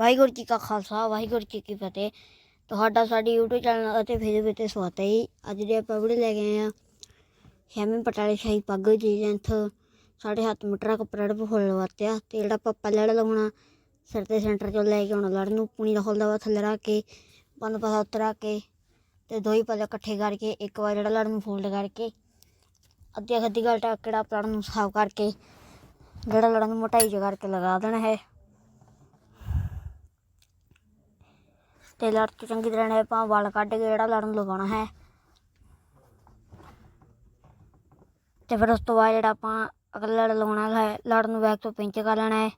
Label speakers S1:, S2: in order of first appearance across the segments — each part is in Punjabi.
S1: ਵਾਹਿਗੁਰੂ ਜੀ ਕਾ ਖਾਲਸਾ, ਵਾਹਿਗੁਰੂ ਜੀ ਕੀ ਫਤਿਹ। ਤੁਹਾਡਾ ਸਾਡੀ YouTube ਚੈਨਲ ਅਤੇ ਫੇਸਬੁੱਕ ਤੇ ਸਵਾਗਤ ਹੈ ਜੀ। ਅੱਜ ਦੇ ਆਪਾਂ ਵੀਡੀਓ ਲੈ ਕੇ ਆਏ ਆ ਸ਼ਾਮੀ ਪਟਾਲੇ ਸ਼ਾਹੀ ਪੱਗ ਜੀ ਲੈਂਥ ਸਾਢੇ ਹੱਥ ਮੀਟਰ ਕੱਪੜਾ ਜਿਹੜਾ ਫੁੱਲ ਲਵਾਤਿਆ ਤੇ ਜਿਹੜਾ ਆਪਾਂ ਲੜ ਜਿਹੜਾ ਲਵਾਉਣਾ ਸਿਰ ਤੇ ਸੈਂਟਰ ਚੋਂ ਲੈ ਕੇ ਆਉਣਾ ਲੜ ਨੂੰ ਪੂਣੀ ਦਾ ਖੁੱਲਦਾ ਵਾ, ਥੱਲੇ ਰੱਖ ਕੇ ਬੰਦ ਪਾਸਾ ਉਤਰਾ ਕੇ ਤੇ ਦੋ ਹੀ ਪੱਲੇ ਇਕੱਠੇ ਕਰਕੇ, ਇੱਕ ਵਾਰ ਜਿਹੜਾ ਲੜ ਨੂੰ ਫੋਲਡ ਕਰਕੇ, ਅੱਧੀ ਅੱਧੀ ਗੱਲ ਟੱਕ ਕਿਹੜਾ ਨੂੰ ਸਾਫ਼ ਕਰਕੇ, ਜਿਹੜਾ ਲੜਨ ਨੂੰ ਮੋਟਾਈ ਚ ਕਰਕੇ ਲਗਾ ਦੇਣਾ ਹੈ। ਤੇ ਲੜ ਤੋਂ ਚੰਗੀ ਤਰ੍ਹਾਂ ਨੇ ਆਪਾਂ ਵਾਲ ਕੱਢ ਕੇ ਜਿਹੜਾ ਲੜਨ ਨੂੰ ਲਗਾਉਣਾ ਹੈ। ਤੇ ਫਿਰ ਉਸ ਤੋਂ ਬਾਅਦ ਜਿਹੜਾ ਆਪਾਂ ਅਗਲਾ ਲੜ ਲਗਾਉਣਾ ਹੈ ਲੜ ਨੂੰ ਬੈਕ ਤੋਂ ਪਿੰਚ ਕਰ ਲੈਣਾ ਹੈ।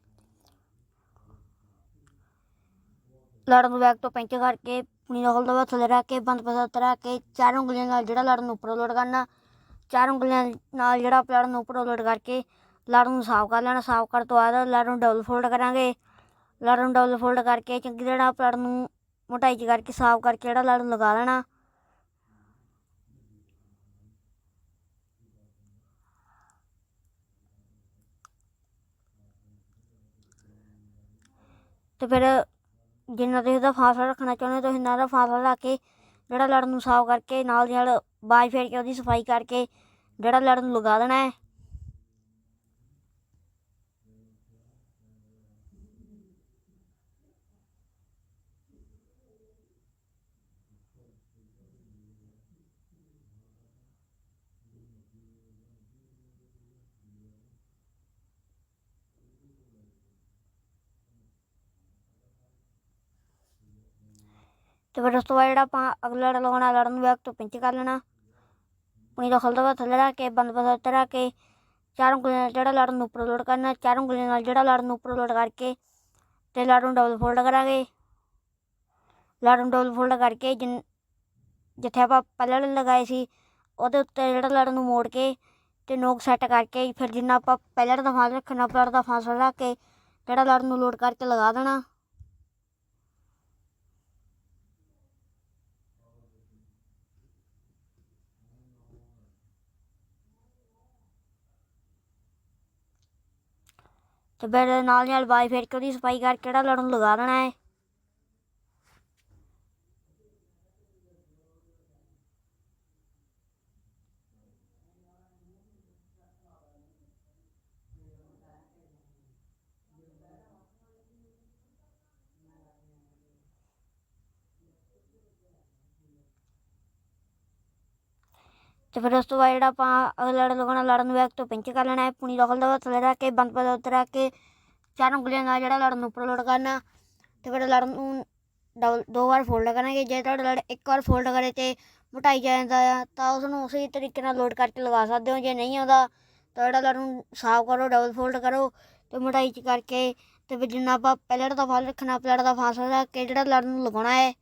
S1: ਲੜ ਨੂੰ ਬੈਕ ਤੋਂ ਪਿੰਚ ਕਰਕੇ ਪੂਣੀ ਦਾ ਥੱਲੇ ਰੱਖ ਕੇ, ਬੰਦ ਪਾਸਾ ਉੱਤੇ ਰੱਖ ਕੇ, ਚਾਰ ਉਂਗਲੀਆਂ ਨਾਲ ਜਿਹੜਾ ਲੜ ਨੂੰ ਉੱਪਰੋਂ ਲੋਡ ਕਰਨਾ, ਚਾਰ ਉਂਗਲੀਆਂ ਨਾਲ ਜਿਹੜਾ ਆਪਾਂ ਲੜ ਨੂੰ ਉੱਪਰੋਂ ਲੋਡ ਕਰਕੇ ਲੜ ਨੂੰ ਸਾਫ਼ ਕਰ ਲੈਣਾ। ਸਾਫ਼ ਕਰਨ ਤੋਂ ਬਾਅਦ ਲੜ ਨੂੰ ਡਬਲ ਫੋਲਡ ਕਰਾਂਗੇ। ਲੜ ਨੂੰ ਡਬਲ ਫੋਲਡ ਕਰਕੇ ਚੰਗੀ ਤਰ੍ਹਾਂ ਆਪਾਂ ਲੜ ਨੂੰ ਮੋਟਾਈ ਚ ਕਰਕੇ ਸਾਫ਼ ਕਰਕੇ ਜਿਹੜਾ ਲੜ ਲਗਾ ਲੈਣਾ। ਤੇ ਫਿਰ ਜਿੰਨਾ ਤੁਸੀਂ ਉਹਦਾ ਫਾਸਲਾ ਰੱਖਣਾ ਚਾਹੁੰਦੇ ਹੋ, ਤੁਸੀਂ ਨਾਲ ਦਾ ਫਾਸਲਾ ਰੱਖ ਕੇ ਜਿਹੜਾ ਲੜ ਨੂੰ ਸਾਫ਼ ਕਰਕੇ ਨਾਲ ਦੀ ਨਾਲ ਬਾਜ ਫੇਰ ਕੇ ਉਹਦੀ ਸਫ਼ਾਈ ਕਰਕੇ ਜਿਹੜਾ ਲੜ ਨੂੰ ਲਗਾ ਦੇਣਾ ਹੈ। ਤੇ ਫਿਰ ਉਸ ਤੋਂ ਬਾਅਦ ਜਿਹੜਾ ਆਪਾਂ ਅਗਲਾ ਲੜ ਲਗਾਉਣਾ ਲੜਨ ਨੂੰ ਬੈਕ ਤੋਂ ਪਿੰਚ ਕਰ ਲੈਣਾ। ਪੁਣੀ ਦਾ ਖੁੱਲਦਾ ਵਾ ਥੱਲੇ ਰੱਖ ਕੇ, ਬੰਦ ਪਾਸਾ ਉੱਤੇ ਰੱਖ ਕੇ, ਚਾਰ ਉਂਗਲੀਆਂ ਨਾਲ ਜਿਹੜਾ ਲੜ ਨੂੰ ਉੱਪਰ ਲੋਡ ਕਰਨਾ, ਚਾਰ ਉਂਗਲੀਆਂ ਨਾਲ ਜਿਹੜਾ ਲੜ ਨੂੰ ਉੱਪਰ ਲੋਡ ਕਰਕੇ ਤੇ ਲੜ ਨੂੰ ਡਬਲ ਫੋਲਡ ਕਰਾਂਗੇ। ਲੜ ਨੂੰ ਡਬਲ ਫੋਲਡ ਕਰਕੇ ਜਿਨ, ਜਿੱਥੇ ਆਪਾਂ ਪਹਿਲਾਂ ਲਗਾਏ ਸੀ, ਉਹਦੇ ਉੱਤੇ ਜਿਹੜਾ ਲੜ ਨੂੰ ਮੋੜ ਕੇ ਤੇ ਨੋਕ ਸੈੱਟ ਕਰਕੇ ਫਿਰ ਜਿੰਨਾ ਆਪਾਂ ਪਹਿਲਾਂ ਦਾ ਫਾਸਲਾ ਰੱਖਣਾ ਪਲੜ ਦਾ ਫਾਸਲਾ ਰੱਖ ਕੇ ਜਿਹੜਾ ਲੜ ਨੂੰ ਲੋਡ ਕਰਕੇ ਲਗਾ ਦੇਣਾ। ਤੇ ਫਿਰ ਨਾਲ ਨਾਲ ਬਾਈ ਫੇਰ ਕੇ ਉਹਦੀ ਸਫ਼ਾਈ ਕਰਕੇ ਕਿਹੜਾ ਲੜਨ ਲਗਾ ਦੇਣਾ ਹੈ? ਤੇ ਫਿਰ ਉਸ ਤੋਂ ਬਾਅਦ ਜਿਹੜਾ ਆਪਾਂ ਅਗਲਾ ਲੜ ਲਗਾਉਣਾ, ਲੜਨ ਨੂੰ ਬੈਕ ਤੋਂ ਪਿੰਚ ਕਰ ਲੈਣਾ ਹੈ ਪੂਣੀ ਦਾ ਖੁੱਲਦਾ ਵਾ ਥੱਲੇ ਰੱਖ ਕੇ, ਬੰਦ ਪਾਸਾ ਉੱਤੇ ਕੇ, ਚਾਰ ਉਂਗਲੀਆਂ ਨਾਲ ਜਿਹੜਾ ਲੜਨ ਨੂੰ ਉੱਪਰ ਲੋਡ ਕਰਨਾ, ਤੇ ਫਿਰ ਲੜਨ ਨੂੰ ਡਬਲ, ਦੋ ਵਾਰ ਫੋਲਡ ਕਰਾਂਗੇ, ਜੇ ਤੁਹਾਡਾ ਲੜ ਇੱਕ ਵਾਰ ਫੋਲਡ ਕਰੇ ਤੇ ਮੋਟਾਈ ਜਾਂਦਾ ਆ, ਤਾਂ ਉਸ ਨੂੰ ਉਸੇ ਤਰੀਕੇ ਨਾਲ ਲੋਡ ਕਰਕੇ ਲਗਾ ਸਕਦੇ ਹੋ, ਜੇ ਨਹੀਂ ਆਉਂਦਾ, ਤਾਂ ਜਿਹੜਾ ਲੜ ਨੂੰ ਸਾਫ਼ ਕਰੋ ਡਬਲ ਫੋਲਡ ਕਰੋ, ਤੇ ਮੋਟਾਈ ਚ ਕਰਕੇ, ਤੇ ਫਿਰ ਜਿੰਨਾ ਆਪਾਂ ਪਹਿਲਾਂ ਦਾ ਫਾਸਲਾ ਰੱਖਣਾ ਪਹਿਲਾਂ ਦਾ ਫਾਸਲਾ ਰੱਖ ਕੇ ਜਿਹੜਾ ਲੜ ਨੂੰ ਲਗਾਉਣਾ ਹੈ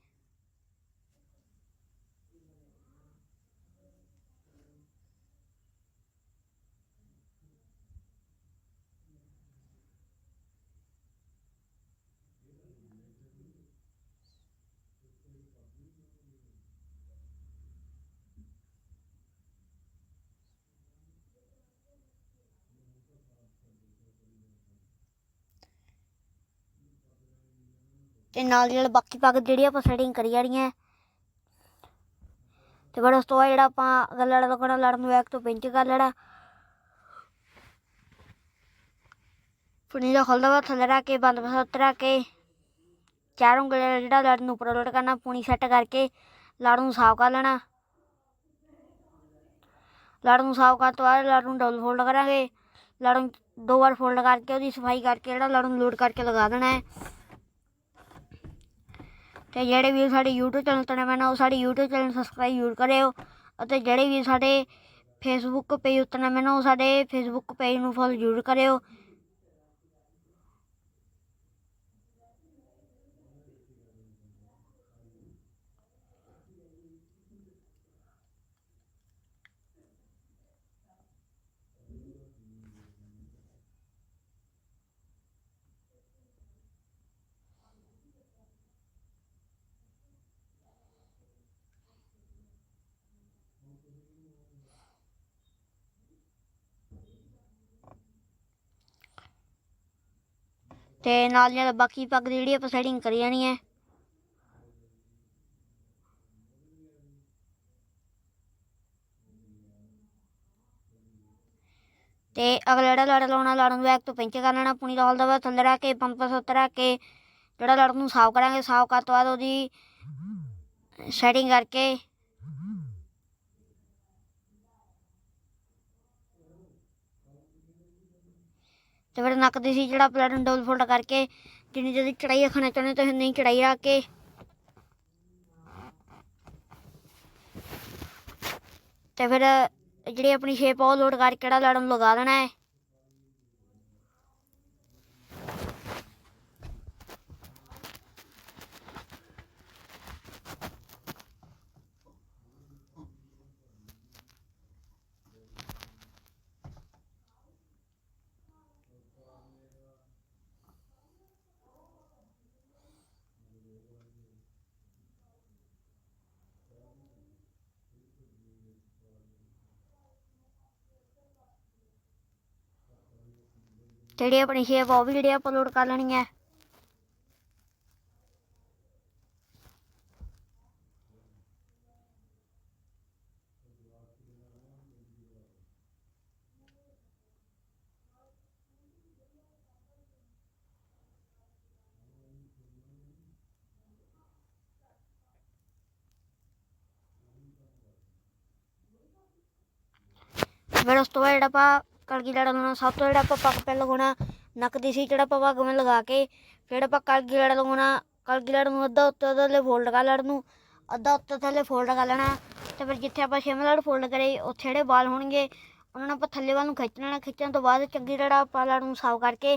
S1: ਤੇ ਨਾਲ ਦੀ ਨਾਲ ਬਾਕੀ ਪੱਗ ਜਿਹੜੀ ਆਪਾਂ ਸੈਟਿੰਗ ਕਰੀ ਜਾਣੀ ਹੈ। ਤੇ ਫਿਰ ਉਸ ਤੋਂ ਬਾਅਦ ਜਿਹੜਾ ਆਪਾਂ ਅਗਲਾ ਲੜ ਲਗਾਉਣਾ ਲੜ ਨੂੰ ਬੈਕ ਤੋਂ ਪਿੰਚ ਕਰ ਲੈਣਾ। ਪੁਣੀ ਦਾ ਖੁੱਲਦਾ ਵਾ, ਥੱਲੇ ਰੱਖ ਕੇ, ਬੰਦ ਪਾਸਾ ਉੱਤੇ ਕੇ। ਚਾਰੋਂ ਗਲੇ ਜਿਹੜਾ ਲੜ ਨੂੰ ਉੱਪਰ ਲੋਡ ਕਰਨਾ, ਪੂਣੀ ਸੈੱਟ ਕਰਕੇ ਲੜ ਨੂੰ ਸਾਫ਼ ਕਰ ਲੈਣਾ। ਲੜ ਨੂੰ ਸਾਫ਼ ਕਰਨ ਤੋਂ ਬਾਅਦ ਲੜ ਨੂੰ ਡਬਲ ਫੋਲਡ ਕਰਾਂਗੇ। ਲੜ ਨੂੰ ਦੋ ਵਾਰ ਫੋਲਡ ਕਰਕੇ ਉਹਦੀ ਸਫ਼ਾਈ ਕਰਕੇ ਜਿਹੜਾ ਲੜ ਨੂੰ ਲੋਡ ਕਰਕੇ ਲਗਾ ਦੇਣਾ ਹੈ। ਤੇ ਜਿਹੜੇ ਵੀ ਸਾਡੇ YouTube ਚੈਨਲ ਤੋਂ ਨਵੇਂ ਨੇ, ਉਹ ਸਾਡੇ YouTube ਚੈਨਲ ਸਬਸਕ੍ਰਾਈਬ ਜ਼ਰੂਰ ਕਰਿਓ ਅਤੇ ਜਿਹੜੇ ਵੀ ਸਾਡੇ ਫੇਸਬੁੱਕ ਪੇਜ ਉੱਤੇ ਨਵੇਂ ਨੇ, ਉਹ ਸਾਡੇ ਫੇਸਬੁੱਕ ਪੇਜ ਨੂੰ ਫੋਲੋ ਜ਼ਰੂਰ ਕਰਿਓ। ਤੇ ਨਾਲ ਨਾਲ ਬਾਕੀ ਪੱਗ ਦੀ ਜਿਹੜੀ ਆਪਾਂ ਸੈਟਿੰਗ ਕਰੀ ਜਾਣੀ ਹੈ ਤੇ ਅਗਲਾ ਜਿਹੜਾ ਲੜ ਲਾਉਣਾ ਲੜ ਨੂੰ ਬੈਕ ਤੋਂ ਪਿੰਚ ਕਰ ਲੈਣਾ, ਪੁਣੀ ਦਾ ਹਲਦਾ ਵਾ ਥੱਲੇ ਰੱਖ ਕੇ, ਪੰਪ ਸੁੱਤ ਰੱਖ ਕੇ, ਜਿਹੜਾ ਲੜ ਨੂੰ ਸਾਫ਼ ਕਰਾਂਗੇ, ਸਾਫ਼ ਕਰਨ ਤੋਂ ਬਾਅਦ ਉਹਦੀ ਸੈਟਿੰਗ ਕਰਕੇ ਤੇ ਫਿਰ ਨੱਕ ਦੀ ਸੀ ਜਿਹੜਾ ਪਲੈਟਨ ਨੂੰ ਡਬਲ ਫੋਲਡ ਕਰਕੇ, ਜਿੰਨੀ ਜਲਦੀ ਚੜਾਈ ਰੱਖਣਾ ਚਾਹੁੰਦੇ ਤੁਸੀਂ ਨਹੀਂ ਚੜਾਈ ਰੱਖ ਕੇ। ਤੇ ਫਿਰ ਜਿਹੜੀ ਆਪਣੀ ਸ਼ੇਪ ਉਹ ਲੋਡ ਕਰਕੇ ਕਿਹੜਾ ਲੜ ਲਗਾ ਦੇਣਾ ਹੈ। ਜਿਹੜੀ ਆਪਣੀ ਸ਼ੇਪ ਉਹ ਵੀ ਜਿਹੜੀ ਆਪਾਂ ਲੋਡ ਕਰ ਲੈਣੀ ਹੈ ਫਿਰ ਉਸ ਤੋਂ ਬਾਅਦ ਜਿਹੜਾ ਆਪਾਂ ਕਲਗੀ ਲੜਾ ਲਗਾਉਣਾ ਸਭ ਤੋਂ ਜਿਹੜਾ ਆਪਾਂ ਪੱਗ ਪੈ ਲਗਾਉਣਾ ਨੱਕ ਦੀ ਸੀ ਜਿਹੜਾ ਆਪਾਂ ਪੱਗ ਮੈਂ ਲਗਾ ਕੇ, ਫਿਰ ਆਪਾਂ ਕਲਗੀ ਲੜਾ ਲਗਾਉਣਾ ਕਲਗੀ ਲੜ ਨੂੰ ਅੱਧਾ ਉੱਤੇ ਥੱਲੇ ਫੋਲਡ ਕਰ ਲੜ ਨੂੰ, ਅੱਧਾ ਉੱਤੇ ਥੱਲੇ ਫੋਲਡ ਕਰ ਲੈਣਾ। ਤੇ ਫਿਰ ਜਿੱਥੇ ਆਪਾਂ ਛੇਵਾਂ ਲੜ ਫੋਲਡ ਕਰੇ, ਉੱਥੇ ਜਿਹੜੇ ਵਾਲ ਹੋਣਗੇ, ਉਹਨਾਂ ਨੂੰ ਆਪਾਂ ਥੱਲੇ ਵੱਲ ਨੂੰ ਖਿੱਚ ਲੈਣਾ ਖਿੱਚਣ ਤੋਂ ਬਾਅਦ ਚੰਗੀ ਜਿਹੜਾ ਆਪਾਂ ਲੜ ਨੂੰ ਸਾਫ਼ ਕਰਕੇ,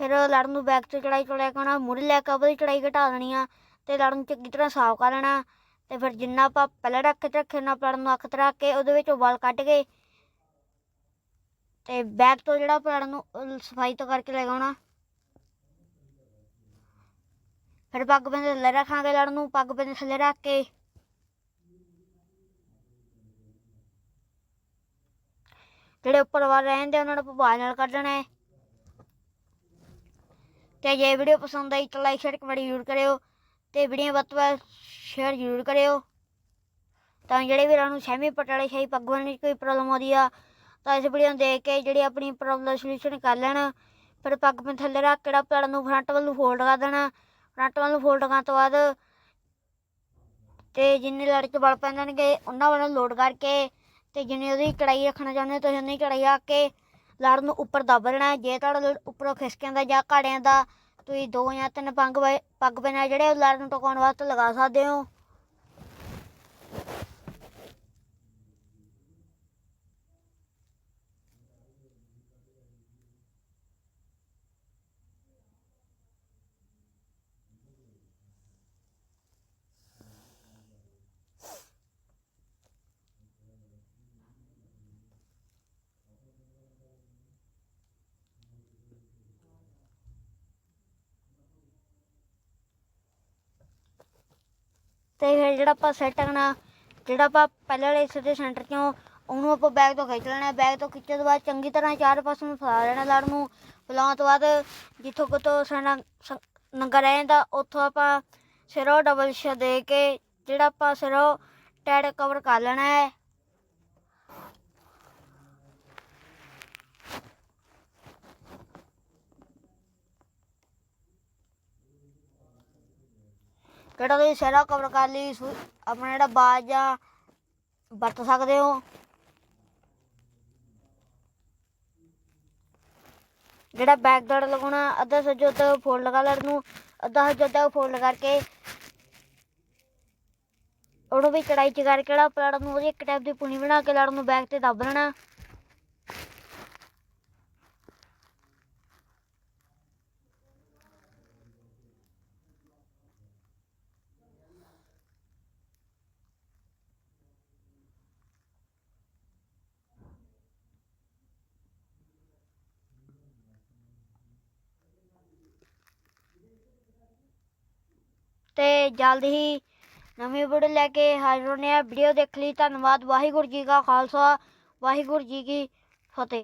S1: ਫਿਰ ਲੜ ਨੂੰ ਬੈਕ ਤੋਂ ਚੜਾਈ ਚੜਾਈ ਕਰਨਾ, ਮੁੜ ਲੈ ਕੇ ਉਹਦੀ ਚੜਾਈ ਘਟਾ ਦੇਣੀ ਆ, ਤੇ ਲੜ ਨੂੰ ਚੰਗੀ ਤਰ੍ਹਾਂ ਸਾਫ਼ ਕਰ ਲੈਣਾ। ਤੇ ਫਿਰ ਜਿੰਨਾ ਆਪਾਂ ਪਹਿਲਾਂ ਰੱਖ ਕੇ ਰੱਖੇ, ਨਾ ਲੜ ਨੂੰ ਅੱਖ ਤੇ ਕੇ, ਉਹਦੇ ਵਿੱਚੋਂ ਵਾਲ ਕੱਢ ਕੇ ਤੇ ਬੈਗ ਤੋਂ ਜਿਹੜਾ ਪਲਾੜ ਨੂੰ ਸਫ਼ਾਈ ਤੋਂ ਕਰਕੇ ਲਗਾਉਣਾ ਫਿਰ ਪੱਗ ਬੰਦੇ ਥੱਲੇ ਰੱਖਾਂਗੇ ਲੜ ਨੂੰ, ਪੱਗ ਬੰਦੇ ਥੱਲੇ ਰੱਖ ਕੇ। ਜਿਹੜੇ ਉੱਪਰ ਵਾਲ ਰਹਿੰਦੇ ਉਹਨਾਂ ਨੂੰ ਭਵਾਲ ਨਾਲ ਕੱਢਣਾ ਹੈ। ਤੇ ਜੇ ਵੀਡੀਓ ਪਸੰਦ ਆਈ ਤਾਂ ਲਾਈਕ ਸ਼ੇਅਰ ਕਮੈਂਟ ਜ਼ਰੂਰ ਕਰਿਓ। ਤੇ ਵੀਡੀਓ ਵੱਧ ਤੋਂ ਵੱਧ ਸ਼ੇਅਰ ਜ਼ਰੂਰ ਕਰਿਓ। ਤਾਂ ਜਿਹੜੇ ਵੀਰਾਂ ਨੂੰ ਸੈਮੀ ਪਟਾਲੇ ਸ਼ਾਹੀ ਪੱਗ ਬੰਨ੍ਹਣ ਦੀ ਕੋਈ ਪ੍ਰੋਬਲਮ ਆਉਂਦੀ ਆ ਤਾਂ ਇਸ ਵੀਡੀਓ ਨੂੰ ਦੇਖ ਕੇ ਜਿਹੜੀ ਆਪਣੀ ਪ੍ਰੋਬਲਮ ਦਾ ਸੋਲੂਸ਼ਨ ਕਰ ਲੈਣ, ਫਿਰ ਪੱਗ ਮੈਂ ਥੱਲੇ ਰੱਖ ਕੇ ਜਿਹੜਾ ਨੂੰ ਫਰੰਟ ਵੱਲ ਨੂੰ ਫੋਲਡ ਕਰ ਦੇਣਾ। ਫਰੰਟ ਵੱਲ ਨੂੰ ਫੋਲਡ ਕਰਨ ਤੋਂ ਬਾਅਦ ਤੇ ਜਿੰਨੇ ਲੜ ਚ ਵਲ ਪੈਂਦੇ ਉਹਨਾਂ ਵੱਲੋਂ ਲੋਡ ਕਰਕੇ ਤੇ ਜਿੰਨੀ ਉਹਦੀ ਕੜਾਈ ਰੱਖਣਾ ਚਾਹੁੰਦੇ ਤੁਸੀਂ ਉਨੀ ਕੜਾਈ ਰੱਖ ਕੇ ਲੜ ਨੂੰ ਉੱਪਰ ਦੱਬ ਲੈਣਾ ਜੇ ਤੁਹਾਡਾ ਲੜ ਉੱਪਰੋਂ ਖਿਸਕਿਆਂ ਦਾ ਜਾਂ ਘਾੜਿਆਂ ਦਾ, ਤੁਸੀਂ ਦੋ ਜਾਂ ਤਿੰਨ ਪੱਗ ਵੇ- ਪੱਗ ਬਿਨਾਂ ਜਿਹੜੇ ਲੜ ਨੂੰ ਟਕਾਉਣ ਵਾਸਤੇ ਲਗਾ ਸਕਦੇ ਹੋ। ਤੇ ਫਿਰ ਜਿਹੜਾ ਆਪਾਂ ਸੈੱਟ ਕਰਨਾ ਜਿਹੜਾ ਆਪਾਂ ਪਹਿਲੇ ਵਾਲੇ ਹਿੱਸੇ ਦੇ ਸੈਂਟਰ ਚੋਂ, ਉਹਨੂੰ ਆਪਾਂ ਬੈਗ ਤੋਂ ਖਿੱਚ ਲੈਣਾ ਬੈਗ ਤੋਂ ਖਿੱਚਣ ਤੋਂ ਬਾਅਦ ਚੰਗੀ ਤਰ੍ਹਾਂ ਚਾਰ ਪਾਸੇ ਨੂੰ ਫੈਲਾ ਲੈਣਾ ਲੜ ਨੂੰ। ਫੈਲਾਉਣ ਤੋਂ ਬਾਅਦ ਜਿੱਥੋਂ ਕਿਤੋਂ ਸਾਡਾ ਸ- ਨੰਗਾ ਰਹਿ ਜਾਂਦਾ, ਉੱਥੋਂ ਆਪਾਂ ਸਿਰੋਂ ਡਬਲ ਸ਼ ਦੇ ਕੇ, ਜਿਹੜਾ ਆਪਾਂ ਸਿਰੋਂ ਟੈਡ ਕਵਰ ਕਰ ਲੈਣਾ ਹੈ ਜਿਹੜਾ ਤੁਸੀਂ ਸਿਰਾ ਕਵਰ ਕਰ ਲਈ, ਸੂ- ਆਪਣਾ ਜਿਹੜਾ ਬਾਜ ਆ, ਵਰਤ ਸਕਦੇ ਹੋ। ਜਿਹੜਾ ਬੈਕ ਦੜ ਲਗਾਉਣਾ, ਅੱਧਾ ਸੱਜੋ ਤੱਕ ਫੋਲਡ ਕਰ ਲੜ ਨੂੰ, ਅੱਧਾ ਸੱਜੋ ਤੱਕ ਫੋਲਡ ਕਰਕੇ ਉਹਨੂੰ ਵੀ ਕੜਾਈ ਚ ਕਰਕੇ ਜਿਹੜਾ ਪਲੜ ਨੂੰ ਉਹਦੀ ਇੱਕ ਟਾਈਪ ਦੀ ਪੁਣੀ ਬਣਾ ਕੇ ਲੜ ਨੂੰ ਬੈਕ ਤੇ ਦੱਬ ਲੈਣਾ। ਤੇ ਜਲਦ ਹੀ ਨਵੀਂ ਵੀਡੀਓ ਲੈ ਕੇ ਹਾਜ਼ਰ ਹੋਣੇ ਆ ਵੀਡੀਓ ਦੇਖ ਲਈ। ਧੰਨਵਾਦ। ਵਾਹਿਗੁਰੂ ਜੀ ਕਾ ਖਾਲਸਾ। ਵਾਹਿਗੁਰੂ ਜੀ ਕੀ ਫਤਿਹ।